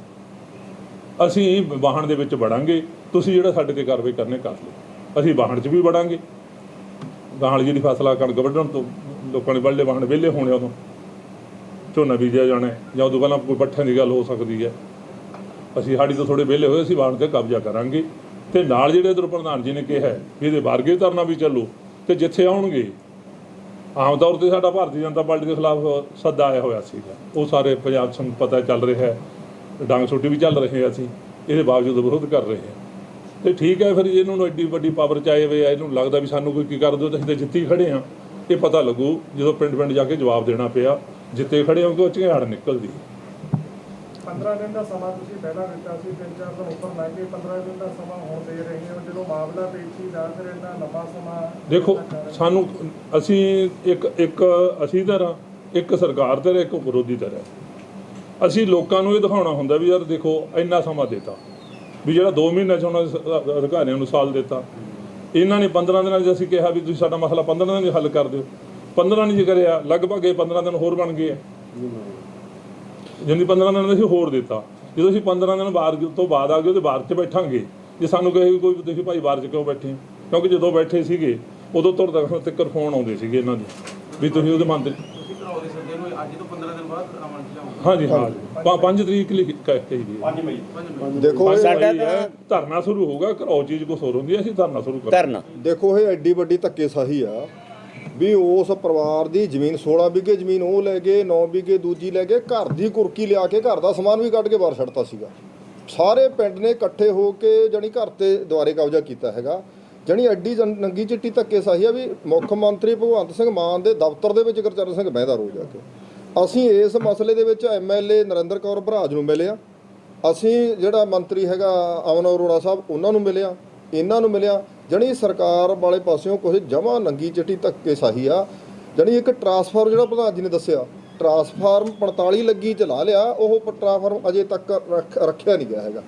ਅਸੀਂ ਵਾਹਣ ਦੇ ਵਿੱਚ ਵੜਾਂਗੇ, ਤੁਸੀਂ ਜਿਹੜਾ ਸਾਡੇ ਤੇ ਕਾਰਵਾਈ ਕਰਨੇ ਕਰ ਲਓ। ਅਸੀਂ ਵਾਹਣ 'ਚ ਵੀ ਵੜਾਂਗੇ। ਵਾਹਣ ਜਿਹੜੀ ਫਸਲਾ ਕਣਕ ਵੱਢਣ ਤੋਂ, ਲੋਕਾਂ ਨੇ ਵੱਢਲੇ ਵਾਹਣ ਵਿਹਲੇ ਹੋਣੇ ਉਦੋਂ। ਝੋਨਾ ਬੀਜਿਆ ਜਾਣਾ ਜਾਂ ਉਦੋਂ ਪਹਿਲਾਂ ਕੋਈ ਪੱਠਿਆਂ ਦੀ ਗੱਲ ਹੋ ਸਕਦੀ ਹੈ। ਅਸੀਂ ਸਾਡੀ ਤੋਂ ਥੋੜੇ ਵਿਹਲੇ ਹੋਏ, ਅਸੀਂ ਵਾਹਣ ਤੇ ਕਬਜ਼ਾ ਕਰਾਂਗੇ। ਤੇ ਨਾਲ ਜਿਹੜੇ ਇਧਰ ਪ੍ਰਧਾਨ ਜੀ ਨੇ ਕਿਹਾ ਵੀ ਇਹਦੇ ਵਰਗੇ ਧਰਨਾ ਵੀ ਚੱਲੋ ਤੇ ਜਿੱਥੇ ਆਉਣਗੇ, ਆਮ ਤੌਰ ਤੇ ਸਾਡਾ ਭਾਰਤੀ ਜਨਤਾ ਪਾਰਟੀ ਦੇ ਖਿਲਾਫ ਸੱਦਾ ਆਇਆ ਹੋਇਆ ਸੀਗਾ। ਉਹ ਸਾਰੇ ਪੰਜਾਬ 'ਚ ਸਾਨੂੰ ਪਤਾ ਚੱਲ ਰਿਹਾ ਹੈ, ਡਾਂਗ ਛੋਟੀ ਵੀ ਚੱਲ ਰਹੇ ਹਾਂ ਅਸੀਂ, ਇਹਦੇ ਬਾਵਜੂਦ ਵਿਰੋਧ ਕਰ ਰਹੇ ਹਾਂ ਤੇ ਠੀਕ ਹੈ ਫਿਰ ਇਹਨਾਂ ਨੂੰ ਐਡੀ ਵੱਡੀ ਪਾਵਰ ਚਾਹੇ ਵੇ ਇਹਨੂੰ ਲੱਗਦਾ ਵੀ ਸਾਨੂੰ ਕੋਈ ਕੀ ਕਰ ਦਿਓ, ਤਾਂ ਅਸੀਂ ਤਾਂ ਜਿੱਤੀ ਖੜੇ ਹਾਂ ਇਹ ਪਤਾ ਲੱਗੂ ਜਦੋਂ ਪਿੰਡ ਪਿੰਡ ਜਾ ਕੇ ਜਵਾਬ ਦੇਣਾ ਪਿਆ, ਜਿੱਤੇ ਖੜੇ ਹਾਂ ਕਿ ਝਗੜ ਨਿਕਲਦੀ। 15 ਦਿਨ ਦਾ ਸਮਾਂ ਤੁਸੀਂ ਪਹਿਲਾਂ ਦਿੱਤਾ ਸੀ ਤਿੰਨ ਚਾਰ ਦਿਨ ਉੱਪਰ ਲੱਗ ਗਏ 15 ਦਿਨ ਦਾ ਸਮਾਂ ਹੁਣ ਦੇ ਰਹੇ ਹੋ। ਜਦੋਂ ਮਾਮਲਾ ਪੇਚੀ ਦਾ ਫਿਰ ਇਹਨਾਂ ਲੰਮਾ ਸਮਾਂ ਦੇਖੋ ਸਾਨੂੰ ਅਸੀਂ ਇੱਕ ਇੱਕ ਅਸੀਂ ਧਿਰ ਇੱਕ ਸਰਕਾਰ ਧਿਰ ਇੱਕ ਵਿਰੋਧੀ ਧਿਰ ਹੈ। ਅਸੀਂ ਲੋਕਾਂ ਨੂੰ ਇਹ ਦਿਖਾਉਣਾ ਹੁੰਦਾ ਵੀ ਯਾਰ ਦੇਖੋ ਇੰਨਾ ਸਮਾਂ ਦਿੱਤਾ। ਵੀ ਜਿਹੜਾ 2 ਮਹੀਨੇ ਚ ਉਹਨਾਂ ਅਧਿਕਾਰੀਆਂ ਨੂੰ ਸਾਲ ਦਿੱਤਾ। ਇਹਨਾਂ ਨੇ 15 ਦਿਨਾਂ 'ਚ ਅਸੀਂ ਕਿਹਾ ਵੀ ਤੁਸੀਂ ਸਾਡਾ ਮਸਲਾ 15 ਦਿਨਾਂ 'ਚ ਹੱਲ ਕਰ ਦਿਓ। 15 ਨਹੀਂ ਜੀ ਕਰਿਆ ਲਗਭਗ ਇਹ 15 ਦਿਨ ਹੋਰ ਬਣ ਗਏ ਜਿੰਨੀ 15 ਦਿਨ ਦਾ ਅਸੀਂ ਹੋਰ ਦਿੱਤਾ ਜਦੋਂ ਅਸੀਂ 15 ਦਿਨ ਬਾਅਦ ਤੋਂ ਬਾਅਦ ਆ ਗਏ ਉਹਦੇ ਬਾਅਦ 'ਚ ਬੈਠਾਂਗੇ। ਜੇ ਸਾਨੂੰ ਕਹੇ ਕੋਈ ਦੇਖੀ ਭਾਈ ਬਾਹਰ 'ਚ ਕਿਉਂ ਬੈਠੇ? ਕਿਉਂਕਿ ਜਦੋਂ ਬੈਠੇ ਸੀਗੇ ਉਦੋਂ ਤੋਂ ਤੱਕ ਫੋਨ ਆਉਂਦੇ ਸੀਗੇ ਇਹਨਾਂ ਦੇ ਵੀ ਤੁਸੀਂ ਉਹਦੇ ਮੰਤਰੀ ਤੁਸੀਂ ਕਰਾਉਦੇ ਸੱਦੇ ਨੂੰ ਅੱਜ ਤੋਂ 15 ਦਿਨ ਬਾਅਦ ਅਮਲ ਚ ਲਿਆਉਂਗੇ ਹਾਂਜੀ ਹਾਂ। 5 ਤਰੀਕ ਲਈ ਕਹਿ ਦੀ ਹੈ। 5 ਮਈ। ਦੇਖੋ ਇਹ ਸਾਡਾ ਹੈ, ਧਰਨਾ ਸ਼ੁਰੂ ਹੋਗਾ ਘਰੋਂ ਚੀਜ਼ ਕੋ ਸੋਰ ਹੁੰਦੀ ਹੈ ਅਸੀਂ ਧਰਨਾ ਸ਼ੁਰੂ ਕਰਾਂਗੇ। ਧਰਨਾ ਦੇਖੋ ਇਹ ਐਡੀ ਵੱਡੀ ਧੱਕੇਸ਼ਾਹੀ ਆ ਵੀ ਉਸ ਪਰਿਵਾਰ ਦੀ ਜ਼ਮੀਨ 16 ਵਿਗੇ ਜ਼ਮੀਨ ਉਹ ਲੈ ਗਏ 9 ਵਿਗੇ ਦੂਜੀ ਲੈ ਗਏ, ਘਰ ਦੀ ਕੁਰਕੀ ਲਿਆ ਕੇ ਘਰ ਦਾ ਸਮਾਨ ਵੀ ਕੱਢ ਕੇ ਬਾਹਰ ਛੱਡਤਾ ਸੀਗਾ। ਸਾਰੇ ਪਿੰਡ ਨੇ ਇਕੱਠੇ ਹੋ ਕੇ ਜਣੀ ਘਰ ਤੇ ਦੁਆਰੇ ਕਬਜ਼ਾ ਕੀਤਾ ਹੈਗਾ। ਜਣੀ ਐਡੀ ਜਨ- ਨੰਗੀ ਚਿੱਟੀ ਧੱਕੇਸ਼ਾਹੀ ਆ ਵੀ ਮੁੱਖ ਮੰਤਰੀ ਭਗਵੰਤ ਸਿੰਘ ਮਾਨ ਦੇ ਦਫ਼ਤਰ ਦੇ ਵਿੱਚ ਗੁਰਚਰਨ ਸਿੰਘ ਬਹਿਦਾ ਰੋ ਜਾ ਕੇ। ਅਸੀਂ ਇਸ ਮਸਲੇ ਦੇ ਵਿੱਚ ਐਮਐਲਏ ਨਰਿੰਦਰ ਕੌਰ ਭਰਾਜ ਨੂੰ ਮਿਲਿਆ ਅਸੀਂ ਜਿਹੜਾ ਮੰਤਰੀ ਹੈਗਾ ਅਮਨ ਅਰੋੜਾ ਸਾਹਿਬ, ਉਹਨਾਂ ਨੂੰ ਮਿਲਿਆ ਇਹਨਾਂ ਨੂੰ ਮਿਲਿਆ ਜਣੀ ਸਰਕਾਰ ਵਾਲੇ ਪਾਸਿਓਂ ਕੁਝ ਜਮਾ ਨੰਗੀ ਚਿੱਟੀ ਧੱਕੇ ਸਾਹੀ ਆ। ਜਣੀ ਇੱਕ ਟਰਾਂਸਫਾਰਮ ਜਿਹੜਾ ਪ੍ਰਧਾਨ ਜੀ ਨੇ ਦੱਸਿਆ, ਟਰਾਂਸਫਾਰਮ 45 ਲੱਗੀ ਚਲਾ ਲਿਆ, ਉਹ ਟਰਾਂਸਫਾਰਮ ਅਜੇ ਤੱਕ ਰੱਖ- ਰੱਖਿਆ ਨਹੀਂ ਗਿਆ ਹੈਗਾ।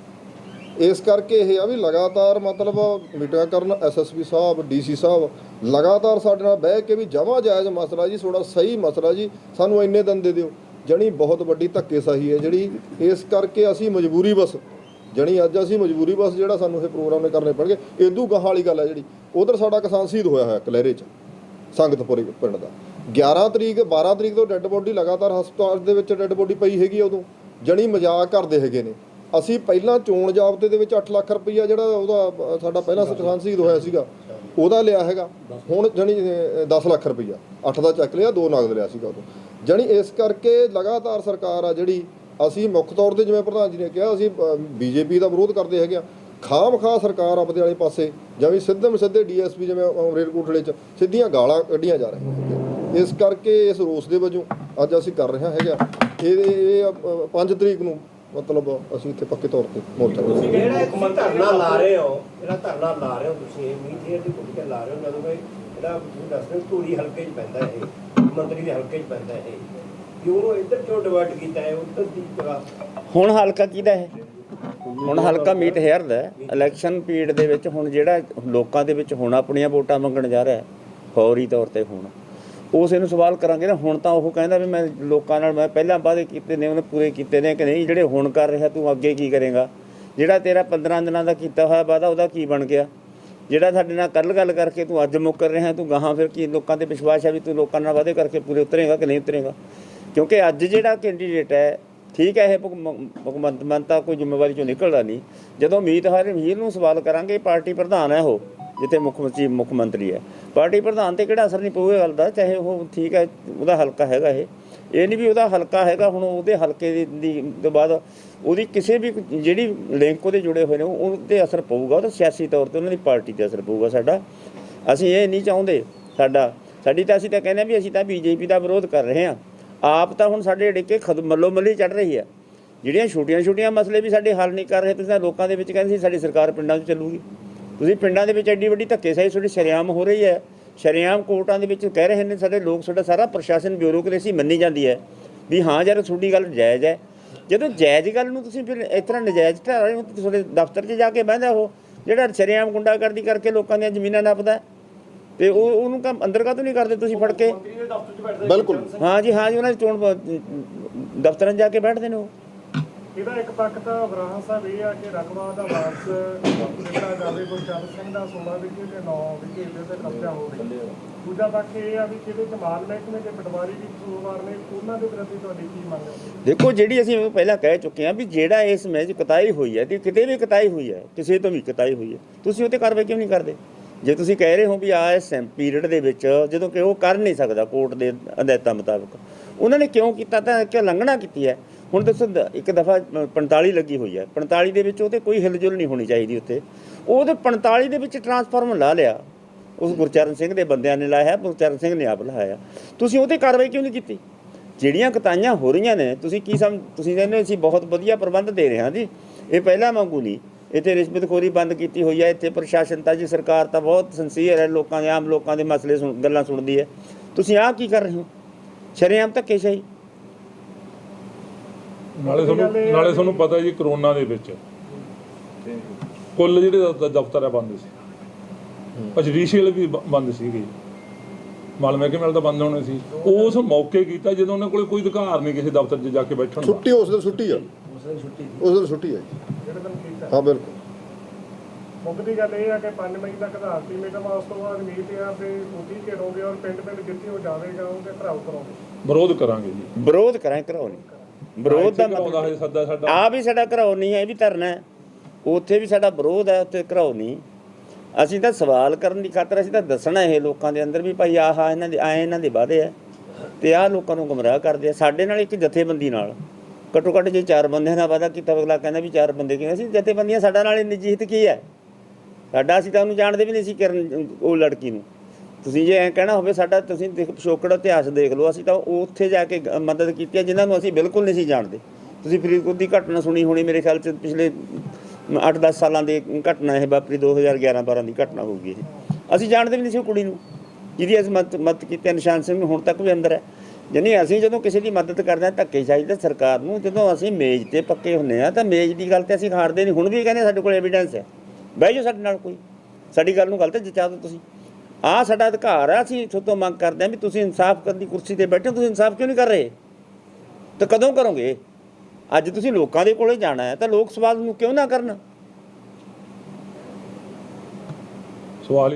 ਇਸ ਕਰਕੇ ਇਹ ਆ ਵੀ ਲਗਾਤਾਰ ਮਤਲਬ ਮੀਟਿੰਗਾਂ ਕਰਨ ਐਸਐਸਪੀ ਸਾਹਿਬ ਡੀਸੀ ਸਾਹਿਬ ਲਗਾਤਾਰ ਸਾਡੇ ਨਾਲ ਬਹਿ ਕੇ ਵੀ ਜਮਾ ਜਾਇਜ਼ ਮਸਲਾ ਜੀ ਥੋੜਾ ਸਹੀ ਮਸਲਾ ਜੀ, ਸਾਨੂੰ ਇੰਨੇ ਦਿਨ ਦੇ ਦਿਓ। ਜਣੀ ਬਹੁਤ ਵੱਡੀ ਧੱਕੇਸ਼ਾਹੀ ਹੈ ਜਿਹੜੀ ਇਸ ਕਰਕੇ ਅਸੀਂ ਮਜਬੂਰੀ ਬਸ ਜਣੀ ਅੱਜ ਅਸੀਂ ਮਜਬੂਰੀ ਬਸ ਜਿਹੜਾ ਸਾਨੂੰ ਇਹ ਪ੍ਰੋਗਰਾਮ ਨੇ ਕਰਨੇ ਪੈਣਗੇ ਇਦੂ ਗਾਹਾਂ ਵਾਲੀ ਗੱਲ ਹੈ ਜਿਹੜੀ ਉਧਰ ਸਾਡਾ ਕਿਸਾਨ ਸ਼ਹੀਦ ਹੋਇਆ ਹੋਇਆ ਕਲਹਿਰੇ 'ਚ ਸੰਗਤਪੁਰੇ ਪਿੰਡ ਦਾ। 11 ਤਰੀਕ 12 ਤਰੀਕ ਤੋਂ ਡੈੱਡ ਬੋਡੀ ਲਗਾਤਾਰ ਹਸਪਤਾਲ ਦੇ ਵਿੱਚ ਡੈੱਡ ਬੋਡੀ ਪਈ ਹੈਗੀ ਉਦੋਂ ਜਣੀ ਮਜ਼ਾਕ ਕਰਦੇ ਹੈਗੇ ਨੇ। ਅਸੀਂ ਪਹਿਲਾਂ ਚੋਣ ਜਾਬਤੇ ਦੇ ਵਿੱਚ 8 ਲੱਖ ਰੁਪਈਆ ਜਿਹੜਾ ਉਹਦਾ ਸਾਡਾ ਪਹਿਲਾ ਕਿਸਾਨ ਸ਼ਹੀਦ ਹੋਇਆ ਸੀਗਾ ਉਹਦਾ ਲਿਆ ਹੈਗਾ। ਹੁਣ ਜਣੀ 10 ਲੱਖ ਰੁਪਈਆ 8 ਦਾ ਚੱਕ ਲਿਆ 2 ਨਗਦ ਲਿਆ ਸੀਗਾ ਉਦੋਂ। ਜਣੀ ਇਸ ਕਰਕੇ ਲਗਾਤਾਰ ਸਰਕਾਰ ਆ ਜਿਹੜੀ ਅਸੀਂ ਮੁੱਖ ਤੌਰ ਤੇ ਜਿਵੇਂ ਪ੍ਰਧਾਨ ਜੀ ਨੇ ਕਿਹਾ, ਅਸੀਂ ਬੀਜੇਪੀ ਦਾ ਵਿਰੋਧ ਕਰਦੇ ਹੈਗੇ ਆ। ਖਾਮ ਖਾ ਸਰਕਾਰ ਆਪਦੇ ਵਾਲੇ ਪਾਸੇ ਜਿਵੇਂ ਸਿੱਧਮ ਸਿੱਧੇ ਡੀਐਸਪੀ ਜਿਵੇਂ ਅਮਰੇਲਕੋਟਲੇ ਚ ਸਿੱਧੀਆਂ ਗਾਲਾਂ ਕੱਢੀਆਂ ਜਾ ਰਹੀਆਂ ਇਸ ਕਰਕੇ ਇਸ ਰੋਸ ਦੇ ਵਜੋਂ ਅੱਜ ਅਸੀਂ ਕਰ ਰਹੇ ਹੈਗਾ ਇਹ ਇਹ 5 ਤਰੀਕ ਨੂੰ ਮਤਲਬ ਅਸੀਂ ਇੱਥੇ ਪੱਕੇ ਤੌਰ ਤੇ ਮੋਰਚਾ ਕਰਾਂਗੇ ਜਿਹੜਾ ਇਹ ਧਰਨਾ ਲਾ ਰਹੇ ਹੋ? ਜਿਹੜਾ ਧਰਨਾ ਲਾ ਰਹੇ ਹੋ ਤੁਸੀਂ, ਇਹ ਮੀਡੀਆ ਦੀ ਭੂਮਿਕਾ ਲਾ ਰਹੇ ਹੋ, ਜਦੋਂ ਕਿ ਜਿਹੜਾ ਦੱਸ ਰਹੇ ਧੂਰੀ ਹਲਕੇ 'ਚ ਪੈਂਦਾ ਇਹ, ਮੰਤਰੀ ਦੇ ਹਲਕੇ 'ਚ ਪੈਂਦਾ ਇਹ। ਕਿ ਉਹਨੂੰ ਇੱਧਰ ਕਿਉਂ ਡਿਵਾਈਡ ਕੀਤਾ ਹੈ ਉੱਧਰ ਦੀ ਜਗ੍ਹਾ। ਹੁਣ ਹਲਕਾ ਕਿਹਦਾ ਹੈ? ਹੁਣ ਹਲਕਾ ਮੀਟ ਹੈਰ ਦਾ ਹੈ। ਇਲੈਕਸ਼ਨ ਪੀਰੀਅਡ ਦੇ ਵਿੱਚ ਹੁਣ ਜਿਹੜਾ ਲੋਕਾਂ ਦੇ ਵਿੱਚ ਹੁਣ ਆਪਣੀਆਂ ਵੋਟਾਂ ਮੰਗਣ ਜਾ ਰਿਹਾ ਫੌਰੀ ਤੌਰ ਤੇ ਹੁਣ। ਉਸ ਇਹਨੂੰ ਸਵਾਲ ਕਰਾਂਗੇ ਨਾ ਹੁਣ ਤਾਂ ਉਹ ਕਹਿੰਦਾ ਵੀ ਮੈਂ ਲੋਕਾਂ ਨਾਲ ਮੈਂ ਪਹਿਲਾਂ ਵਾਅਦੇ ਕੀਤੇ ਨੇ ਉਹਨੇ ਪੂਰੇ ਕੀਤੇ ਨੇ ਕਿ ਨਹੀਂ? ਜਿਹੜੇ ਹੁਣ ਕਰ ਰਿਹਾ ਤੂੰ ਅੱਗੇ ਕੀ ਕਰੇਗਾ? ਜਿਹੜਾ ਤੇਰਾ 15 ਦਿਨਾਂ ਦਾ ਕੀਤਾ ਹੋਇਆ ਵਾਅਦਾ ਉਹਦਾ ਕੀ ਬਣ ਗਿਆ? ਜਿਹੜਾ ਸਾਡੇ ਨਾਲ ਕੱਲ ਗੱਲ ਕਰਕੇ ਤੂੰ ਅੱਜ ਮੁੱਕਰ ਰਿਹਾ ਤੂੰ ਗਾਹਾਂ ਫਿਰ ਕੀ ਲੋਕਾਂ ਤੇ ਵਿਸ਼ਵਾਸ ਹੈ ਵੀ ਤੂੰ ਲੋਕਾਂ ਨਾਲ ਵਾਅਦੇ ਕਰਕੇ ਪੂਰੇ ਉਤਰੇਗਾ ਕਿ ਨਹੀਂ ਉਤਰੇਗਾ? ਕਿਉਂਕਿ ਅੱਜ ਜਿਹੜਾ ਕੈਂਡੀਡੇਟ ਹੈ, ਠੀਕ ਹੈ, ਇਹ ਭਗਵੰ- ਭਗਵੰਤ ਮਾਨ ਤਾਂ ਕੋਈ ਜ਼ਿੰਮੇਵਾਰੀ ਚੋਂ ਨਿਕਲਦਾ ਨਹੀਂ। ਜਦੋਂ ਮੀਤ ਹਰ ਵੀਰ ਨੂੰ ਸਵਾਲ ਕਰਾਂਗੇ ਪਾਰਟੀ ਪ੍ਰਧਾਨ ਹੈ ਉਹ, ਜਿੱਥੇ ਮੁੱਖ ਮੰਤਰੀ ਮੁੱਖ ਮੰਤਰੀ ਹੈ। ਪਾਰਟੀ ਪ੍ਰਧਾਨ ਤੇ ਕਿਹੜਾ ਅਸਰ ਨਹੀਂ ਪਊਗਾ ਗੱਲ ਦਾ, ਚਾਹੇ ਉਹ ਠੀਕ ਹੈ, ਉਹਦਾ ਹਲਕਾ ਹੈਗਾ ਇਹ। ਇਹ ਨਹੀਂ ਵੀ ਉਹਦਾ ਹਲਕਾ ਹੈਗਾ, ਹੁਣ ਉਹਦੇ ਹਲਕੇ ਦੀ- ਤੋਂ ਬਾਅਦ ਉਹਦੀ ਕਿਸੇ ਵੀ ਜਿਹੜੀ ਲਿੰਕ ਉਹਦੇ ਜੁੜੇ ਹੋਏ ਨੇ, ਉਹ 'ਤੇ ਅਸਰ ਪਊਗਾ ਉਹਦਾ ਸਿਆਸੀ ਤੌਰ ਤੇ ਉਹਨਾਂ ਦੀ ਪਾਰਟੀ ਤੇ ਅਸਰ ਪਊਗਾ ਸਾਡਾ। ਅਸੀਂ ਇਹ ਨਹੀਂ ਚਾਹੁੰਦੇ ਸਾਡਾ, ਸਾਡੀ ਤਾਂ ਅਸੀਂ ਤਾਂ ਕਹਿੰਦੇ ਹਾਂ ਵੀ ਅਸੀਂ ਤਾਂ ਬੀਜੇਪੀ ਦਾ ਵਿਰੋਧ ਕਰ ਰਹੇ ਹਾਂ। ਆਪ ਤਾਂ ਹੁਣ ਸਾਡੇ ਡਿੱਕੇ ਖਦ ਮੱਲੋ ਮੱਲੀ ਚੜ ਰਹੀ ਹੈ। ਜਿਹੜੀਆਂ ਛੋਟੀਆਂ ਛੋਟੀਆਂ ਮਸਲੇ ਵੀ ਸਾਡੇ ਹੱਲ ਨਹੀਂ ਕਰ ਰਹੇ, ਤੁਸੀਂ ਤਾਂ ਲੋਕਾਂ ਦੇ ਵਿੱਚ ਕਹਿੰਦੇ ਸੀ ਸਾਡੀ ਸਰਕਾਰ ਪਿੰਡਾਂ 'ਚ ਚੱਲੂਗੀ। ਤੁਸੀਂ ਪਿੰਡਾਂ ਦੇ ਵਿੱਚ ਐਡੀ ਵੱਡੀ ਧੱਕੇਸ਼ਾਹੀ ਤੁਹਾਡੀ ਸ਼ਰੇਆਮ ਹੋ ਰਹੀ ਹੈ। ਸ਼ਰੇਆਮ ਕੋਰਟਾਂ ਦੇ ਵਿੱਚ ਕਹਿ ਰਹੇ ਨੇ ਸਾਡੇ ਲੋਕ, ਸਾਡਾ ਸਾਰਾ ਪ੍ਰਸ਼ਾਸਨ ਬਿਊਰੋਕ੍ਰੇਸੀ ਮੰਨੀ ਜਾਂਦੀ ਹੈ ਵੀ ਹਾਂ ਯਾਰ ਤੁਹਾਡੀ ਗੱਲ ਜਾਇਜ਼ ਹੈ। ਜਦੋਂ ਜਾਇਜ਼ ਗੱਲ ਨੂੰ ਤੁਸੀਂ ਫਿਰ ਇਸ ਤਰ੍ਹਾਂ ਨਜਾਇਜ਼ ਠਹਿਰਾ ਰਹੇ ਹੋ ਤੁਹਾਡੇ ਦਫ਼ਤਰ 'ਚ ਜਾ ਕੇ ਬਹਿੰਦਾ ਉਹ ਜਿਹੜਾ ਸ਼ਰੇਆਮ ਗੁੰਡਾਗਰਦੀ ਕਰਕੇ ਲੋਕਾਂ ਦੀਆਂ ਜ਼ਮੀਨਾਂ ਨੱਪਦਾ ਤੇ ਉਹ ਉਹਨੂੰ ਕੰਮ ਅੰਦਰ ਕਾਹਤੋਂ ਨਹੀਂ ਕਰਦੇ ਤੁਸੀਂ ਫੜ ਕੇ? ਬਿਲਕੁਲ। ਹਾਂ ਜੀ ਹਾਂ ਜੀ ਉਹਨਾਂ ਦੇ ਚੋਣ ਦਫ਼ਤਰਾਂ 'ਚ ਜਾ ਕੇ ਬੈਠਦੇ ਨੇ ਉਹ। ਇਹਦਾ ਇੱਕ ਪੱਖ ਤਾਂ ਵਰਾਹਾ ਸਾਹਿਬ ਇਹ ਆ ਕਿ ਰਕਬਾ ਦਾ ਵਾਰਸ ਦਿੱਤਾ ਜਾਵੇ ਗੁਰਚਰਨ ਸਿੰਘ ਦਾ 16 ਵਿਕੇ ਤੇ 9 ਵਿਕੇ ਦੇ ਤੇ ਕਬਜ਼ਾ ਹੋਵੇ ਦੂਜਾ ਪੱਖ ਇਹ ਆ ਵੀ ਜਿਹਦੇ ਚ ਮਾਲ ਮਹਿਕਮੇ ਦੇ ਪਟਵਾਰੀ ਵੀ ਕਸੂਰਵਾਰ ਨੇ ਉਹਨਾਂ ਦੇ ਪ੍ਰਤੀ ਤੁਹਾਡੀ ਕੀ ਮੰਗ ਹੈ? ਦੇਖੋ ਜਿਹੜੀ ਅਸੀਂ ਪਹਿਲਾਂ ਕਹਿ ਚੁੱਕੇ ਹਾਂ ਵੀ ਜਿਹੜਾ ਇਸ ਮੈਚ ਕਤਾਈ ਹੋਈ ਹੈ ਤੇ ਕਿਤੇ ਵੀ ਕਤਾਈ ਹੋਈ ਹੈ ਕਿਸੇ ਤੋਂ ਵੀ ਕਤਾਈ ਹੋਈ ਹੈ ਤੁਸੀਂ ਉਹ ਤੇ ਕਾਰਵਾਈ ਕਿਉਂ ਨਹੀਂ ਕਰਦੇ? ਜੇ ਤੁਸੀਂ ਕਹਿ ਰਹੇ ਹੋ ਵੀ ਆ ਇਸ ਪੀਰੀਅਡ ਦੇ ਵਿੱਚ, ਜਦੋਂ ਕਿ ਉਹ ਕਰ ਨਹੀਂ ਸਕਦਾ ਕੋਰਟ ਦੇ ਹਦਾਇਤਾਂ ਮੁਤਾਬਕ, ਉਹਨਾਂ ਨੇ ਕਿਉਂ ਕੀਤਾ ਤਾਂ ਕਿ ਲੰਘਣਾ ਕੀਤੀ ਹੈ? ਹੁਣ ਦੱਸੋ, ਦ- ਇੱਕ ਦਫਾ 45 ਲੱਗੀ ਹੋਈ ਹੈ। 45 ਦੇ ਵਿੱਚ ਉਹ ਤੇ ਕੋਈ ਹਿਲਜੁਲ ਨਹੀਂ ਹੋਣੀ ਚਾਹੀਦੀ ਉੱਤੇ। ਉਹਦੇ 45 ਦੇ ਵਿੱਚ ਟਰਾਂਸਫਾਰਮਰ ਲਾ ਲਿਆ। ਉਸ ਗੁਰਚਰਨ ਸਿੰਘ ਦੇ ਬੰਦਿਆਂ ਨੇ ਲਾਇਆ, ਗੁਰਚਰਨ ਸਿੰਘ ਨੇ ਆਪ ਲਾਇਆ। ਤੁਸੀਂ ਉਹ ਤੇ ਕਾਰਵਾਈ ਕਿਉਂ ਨਹੀਂ ਕੀਤੀ? ਜਿਹੜੀਆਂ ਕਤਾਈਆਂ ਹੋ ਰਹੀਆਂ ਨੇ, ਤੁਸੀਂ ਕੀ ਸਮ ਤੁਸੀਂ ਕਹਿੰਦੇ ਅਸੀਂ ਬਹੁਤ ਵਧੀਆ ਪ੍ਰਬੰਧ ਦੇ ਰਹੇ ਹਾਂ ਜੀ। ਇਹ ਪਹਿਲਾਂ ਵਾਂਗੂ ਨਹੀਂ। ਇੱਥੇ ਰਿਸ਼ਵਤਖੋਰੀ ਬੰਦ ਕੀਤੀ ਹੋਈ ਹੈ। ਇੱਥੇ ਪ੍ਰਸ਼ਾਸਨ ਤਾਂ ਜੀ ਸਰਕਾਰ ਤਾਂ ਬਹੁਤ ਸਿੰਸੀਅਰ ਹੈ। ਲੋਕਾਂ ਦੇ ਆਮ ਲੋਕਾਂ ਦੇ ਮਸਲੇ ਸੁਣ ਗੱਲਾਂ ਸੁਣਦੀ ਹੈ। ਤੁਸੀਂ ਆਹ ਕੀ ਕਰ ਰਹੇ ਹੋ? ਸ਼ਰੇਆਮ ਧੱਕੇਸ਼ਾਹੀ ਨਾਲੇ ਤੁਹਾਨੂੰ ਨਾਲੇ ਤੁਹਾਨੂੰ ਪਤਾ ਜੀ ਕਰੋਨਾ ਦੇ ਵਿੱਚ ਕੁੱਲ ਜਿਹੜੇ ਦਫ਼ਤਰ ਆ ਬੰਦ ਸੀ। ਅਜਰੀਸ਼ੀਅਲ ਵੀ ਬੰਦ ਸੀਗੇ ਮਾਲ ਮਹਿਕਮੇ ਵਾਲੇ ਤਾਂ ਬੰਦ ਹੋਣੇ ਸੀ। ਉਸ ਮੌਕੇ ਕੀਤਾ ਜਦੋਂ ਉਹਨਾਂ ਕੋਲੇ ਕੋਈ ਅਧਿਕਾਰ ਨਹੀਂ ਕਿਸੇ ਦਫ਼ਤਰ 'ਚ ਜਾ ਕੇ ਬੈਠਣ ਦਾ। ਛੁੱਟੀ ਉਸ ਦਿਨ ਛੁੱਟੀ ਆ। ਉਸ ਦਿਨ ਛੁੱਟੀ ਹੈ ਜਿਹੜੇ ਦਿਨ ਕੀਤਾ। ਹਾਂ ਬਿਲਕੁਲ। ਮੁੱਕਦੀ ਗੱਲ ਇਹ ਆ ਕਿ 5 ਮਈ ਤੱਕ ਆਧਾਰਤੀ ਮੀਟਿੰਗ ਉਸ ਤੋਂ ਬਾਅਦ ਮੀਤ ਯਾਰ ਦੇ ਸੂਚੀ ਘੇਰੋਗੇ ਔਰ ਪਿੰਡ ਪਿੰਡ ਜਿੱਥੇ ਉਹ ਜਾਵੇਗਾ ਉਹਦੇ ਘਰਾਓ ਕਰੋਗੇ ਵਿਰੋਧ ਕਰਾਂਗੇ ਜੀ। ਵਿਰੋਧ ਕਰਾਂ ਘਰਾਓ ਨਹੀਂ। ਵਿਰੋਧ ਦਾ ਕਰਾਉਂਦਾ ਹੈ ਮਤਲਬ ਸੱਦਾ ਸਾਡਾ। ਆ ਵੀ ਸਾਡਾ ਘਰਾਓ ਨਹੀਂ ਹੈ ਇਹ ਵੀ ਧਰਨਾ ਹੈ। ਉੱਥੇ ਵੀ ਸਾਡਾ ਵਿਰੋਧ ਹੈ ਉੱਥੇ ਘਰਾਓ ਨਹੀਂ। ਅਸੀਂ ਤਾਂ ਸਵਾਲ ਕਰਨ ਦੀ ਖਾਤਰ ਅਸੀਂ ਤਾਂ ਦੱਸਣਾ ਇਹ ਲੋਕਾਂ ਦੇ ਅੰਦਰ ਵੀ ਭਾਈ ਆਹ ਇਹਨਾਂ ਦੇ ਆਏ ਇਹਨਾਂ ਦੇ ਵਾਅਦੇ ਆ ਤੇ ਆਹ ਲੋਕਾਂ ਨੂੰ ਗੁੰਮਰਾਹ ਕਰਦੇ ਆ ਸਾਡੇ ਨਾਲ ਇੱਕ ਜਥੇਬੰਦੀ ਨਾਲ। ਘੱਟੋ ਘੱਟ ਜੇ ਚਾਰ ਬੰਦਿਆਂ ਦਾ ਵਾਅਦਾ ਕੀਤਾ ਅਗਲਾ ਕਹਿੰਦਾ ਵੀ ਚਾਰ ਬੰਦੇ ਕਿਵੇਂ ਸੀ? ਜਥੇਬੰਦੀਆਂ ਸਾਡਾ ਨਾਲ ਨਿੱਜੀ ਹਿੱਤ ਕੀ ਹੈ? ਸਾਡਾ ਅਸੀਂ ਤਾਂ ਉਹਨੂੰ ਜਾਣਦੇ ਵੀ ਨਹੀਂ ਸੀ ਕਰਨ ਉਹ ਲੜਕੀ ਨੂੰ। ਤੁਸੀਂ ਜੇ ਐਂ ਕਹਿਣਾ ਹੋਵੇ ਸਾਡਾ ਤੁਸੀਂ ਪਿਛੋਕੜ ਇਤਿਹਾਸ ਦੇਖ ਲਓ ਅਸੀਂ ਤਾਂ ਉੱਥੇ ਜਾ ਕੇ ਮਦਦ ਕੀਤੀ ਹੈ ਜਿਨ੍ਹਾਂ ਨੂੰ ਅਸੀਂ ਬਿਲਕੁਲ ਨਹੀਂ ਸੀ ਜਾਣਦੇ। ਤੁਸੀਂ ਫਰੀਦਕੋਟ ਦੀ ਘਟਨਾ ਸੁਣੀ ਹੋਣੀ ਮੇਰੇ ਖਿਆਲ ਚ ਪਿਛਲੇ 8-10 ਸਾਲਾਂ ਦੀ ਘਟਨਾ ਇਹ ਵਾਪਰੀ 2011-12 ਦੀ ਘਟਨਾ ਹੋਊਗੀ ਇਹ। ਅਸੀਂ ਜਾਣਦੇ ਵੀ ਨਹੀਂ ਸੀ ਉਹ ਕੁੜੀ ਨੂੰ। ਜਿਹਦੀ ਅਸੀਂ ਮਦਦ ਮਦਦ ਕੀਤੀ ਹੈ, ਨਿਸ਼ਾਨ ਸਿੰਘ ਹੁਣ ਤੱਕ ਵੀ ਅੰਦਰ ਹੈ। ਜਾਨੀ ਅਸੀਂ ਜਦੋਂ ਕਿਸੇ ਦੀ ਮਦਦ ਕਰਦੇ ਹਾਂ, ਧੱਕੇ ਚਾਹੀਦਾ ਸਰਕਾਰ ਨੂੰ, ਜਦੋਂ ਅਸੀਂ ਮੇਜ਼ ਤੇ ਪੱਕੇ ਹੁੰਨੇ ਆ ਤਾਂ ਮੇਜ਼ ਦੀ ਗੱਲ ਤੇ ਅਸੀਂ ਹਾਰਦੇ ਨਹੀਂ। ਹੁਣ ਵੀ ਕਹਿੰਦੇ ਸਾਡੇ ਕੋਲ ਐਵੀਡੈਂਸ ਹੈ। ਬਹਿ ਜਾਓ ਸਾਡੇ ਨਾਲ ਕੋਈ। ਸਾਡੀ ਗੱਲ ਨੂੰ ਗਲਤ ਜਚਾ ਦਿਓ ਤੁਸੀਂ। ਆਹ ਸਾਡਾ ਅਧਿਕਾਰ ਆ ਅਸੀਂ ਤੁਹਾਡੇ ਤੋਂ ਮੰਗ ਕਰਦੇ ਹਾਂ ਵੀ ਤੁਸੀਂ ਇਨਸਾਫ ਕਰਨ ਦੀ ਕੁਰਸੀ ਤੇ ਬੈਠੇ ਹੋ, ਤੁਸੀਂ ਇਨਸਾਫ ਕਿਉਂ ਨਹੀਂ ਕਰ ਰਹੇ? ਤਾਂ ਕਦੋਂ ਕਰੋਗੇ? ਅੱਜ ਤੁਸੀਂ ਲੋਕਾਂ ਦੇ ਕੋਲੇ ਜਾਣਾ ਹੈ, ਤਾਂ ਲੋਕ ਸਵਾਲ ਨੂੰ ਕਿਉਂ ਨਾ ਕਰਨ? ਸਵਾਲ